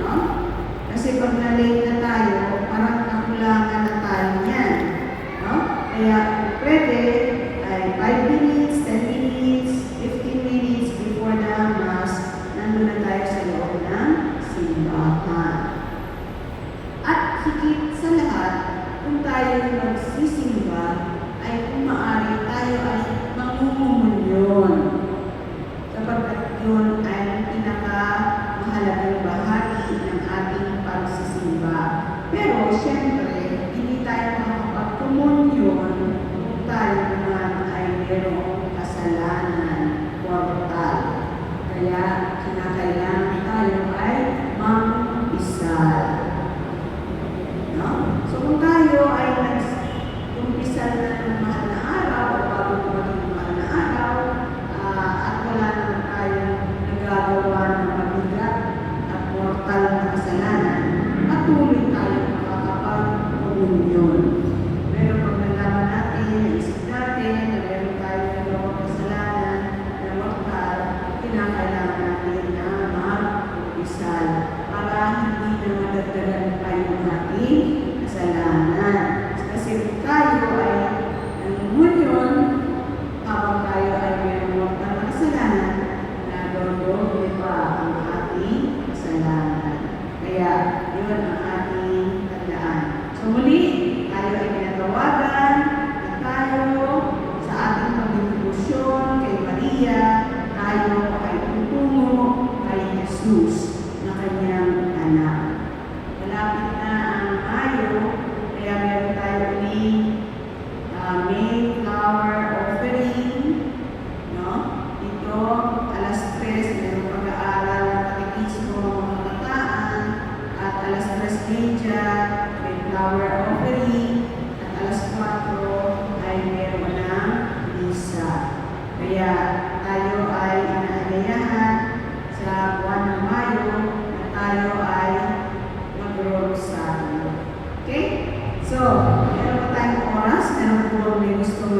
no? Kasi pag na-late na tayo, parang nakulangan na tayo niyan, no? Kaya pwede ay 5 minutes, 10 minutes, 15 minutes before the Mass, nandun na tayo sa loob ng simbahan. At higit sa lahat, kung tayo magsisimba, ay kung maaari tayo ay mamumumunyon. Sapagkat yun ay pinakamahalagang bahagi ng ating pagsisimba. Pero siyempre, hindi tayo makakapagkumunyon kung tayo naman ay mayroong kasalanan mortal. Kaya kinakailangan tayo ay mamumpisal. No? So kung tayo ay nag-umpisal na ng mahal na araw o bago dumating ang mahal na araw ah, at wala naman tayong nagagawa ng mabigat at mortal na kasalanan, patuloy tayo makakapag-komunyon. Pero pag nalaman natin, naisip natin na meron tayo nagawang kasalanan na mortal, kinakailangan natin na mag-umpisal para hindi na madagdagan pa yung ating kasalanan. Kasi tayo ay nangunyon, habang tayo ay mayroong mortal na kasalanan, nadodoble pa ang ating kasalanan. Kaya, yun ang ating tandaan. So muli, tayo ay pinatawagan na tayo sa ating pagdedibusyon kay Maria, tayo ay tutungo kay Jesus flower offering, at alas 4 ay meron ng misa. Kaya tayo ay inaagayahan sa buwan ng Mayo na tayo ay mag-rosaryo. Okay? So, meron pa tayong oras. Meron po may gusto